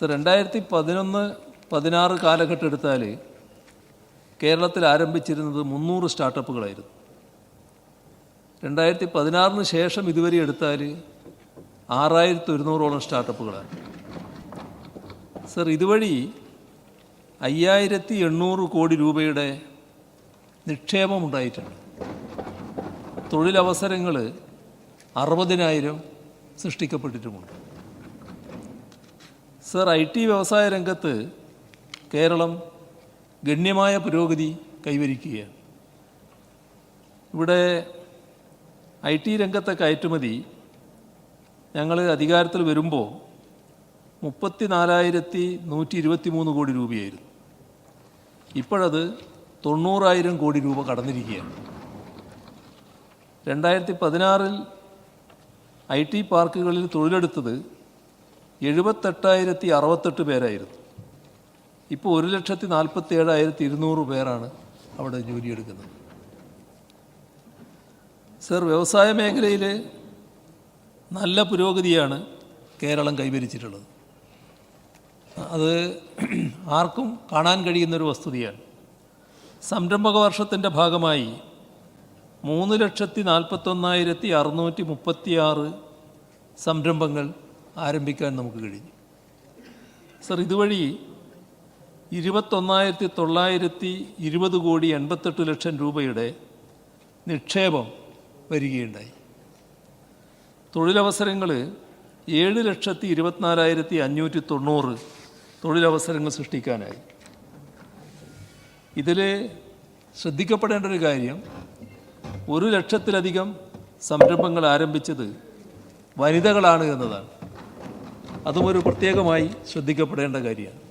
Sir രണ്ടായിരത്തി പതിനൊന്ന് പതിനാറ് കാലഘട്ടം എടുത്താൽ കേരളത്തിൽ ആരംഭിച്ചിരുന്നത് മുന്നൂറ് സ്റ്റാർട്ടപ്പുകളായിരുന്നു. രണ്ടായിരത്തി പതിനാറിന് ശേഷം ഇതുവരെ എടുത്താൽ ആറായിരത്തി ഒരുന്നൂറോളം സ്റ്റാർട്ടപ്പുകളാണ്. സർ ഇതുവഴി അയ്യായിരത്തി എണ്ണൂറ് കോടി രൂപയുടെ നിക്ഷേപം ഉണ്ടായിട്ടുണ്ട്. തൊഴിലവസരങ്ങൾ അറുപതിനായിരം സൃഷ്ടിക്കപ്പെട്ടിട്ടുമുണ്ട്. സർ ഐ ടി വ്യവസായ രംഗത്ത് കേരളം ഗണ്യമായ പുരോഗതി കൈവരിക്കുകയാണ്. ഇവിടെ ഐ ടി രംഗത്തെ കയറ്റുമതി ഞങ്ങൾ അധികാരത്തിൽ വരുമ്പോൾ മുപ്പത്തി നാലായിരത്തി നൂറ്റി ഇരുപത്തി മൂന്ന് കോടി രൂപയായിരുന്നു. ഇപ്പോഴത് തൊണ്ണൂറായിരം കോടി രൂപ കടന്നിരിക്കുകയാണ്. രണ്ടായിരത്തി പതിനാറിൽ ഐ ടി പാർക്കുകളിൽ തൊഴിലെടുത്തത് എഴുപത്തെട്ടായിരത്തി അറുപത്തെട്ട് പേരായിരുന്നു. ഇപ്പോൾ ഒരു ലക്ഷത്തി നാൽപ്പത്തി ഏഴായിരത്തി ഇരുന്നൂറ് പേരാണ് അവിടെ ജോലിയെടുക്കുന്നത്. സർ വ്യവസായ മേഖലയിൽ നല്ല പുരോഗതിയാണ് കേരളം കൈവരിച്ചിട്ടുള്ളത്. അത് ആർക്കും കാണാൻ കഴിയുന്നൊരു വസ്തുതയാണ്. സംരംഭക വർഷത്തിന്റെ ഭാഗമായി മൂന്ന് ലക്ഷത്തി നാൽപ്പത്തൊന്നായിരത്തി അറുന്നൂറ്റി മുപ്പത്തിയാറ് സംരംഭങ്ങൾ ആരംഭിക്കാൻ നമുക്ക് കഴിഞ്ഞു. സർ ഇതുവഴി ഇരുപത്തൊന്നായിരത്തി തൊള്ളായിരത്തി ഇരുപത് കോടി എൺപത്തെട്ട് ലക്ഷം രൂപയുടെ നിക്ഷേപം വരികയുണ്ടായി. തൊഴിലവസരങ്ങൾ ഏഴ് ലക്ഷത്തി ഇരുപത്തിനാലായിരത്തി അഞ്ഞൂറ്റി തൊണ്ണൂറ് തൊഴിലവസരങ്ങൾ സൃഷ്ടിക്കാനായി. ഇതിൽ ശ്രദ്ധിക്കപ്പെടേണ്ട ഒരു കാര്യം ഒരു ലക്ഷത്തിലധികം സംരംഭങ്ങൾ ആരംഭിച്ചത് വനിതകളാണ് എന്നതാണ്. അതും ഒരു പ്രത്യേകമായി ശ്രദ്ധിക്കപ്പെടേണ്ട കാര്യമാണ്.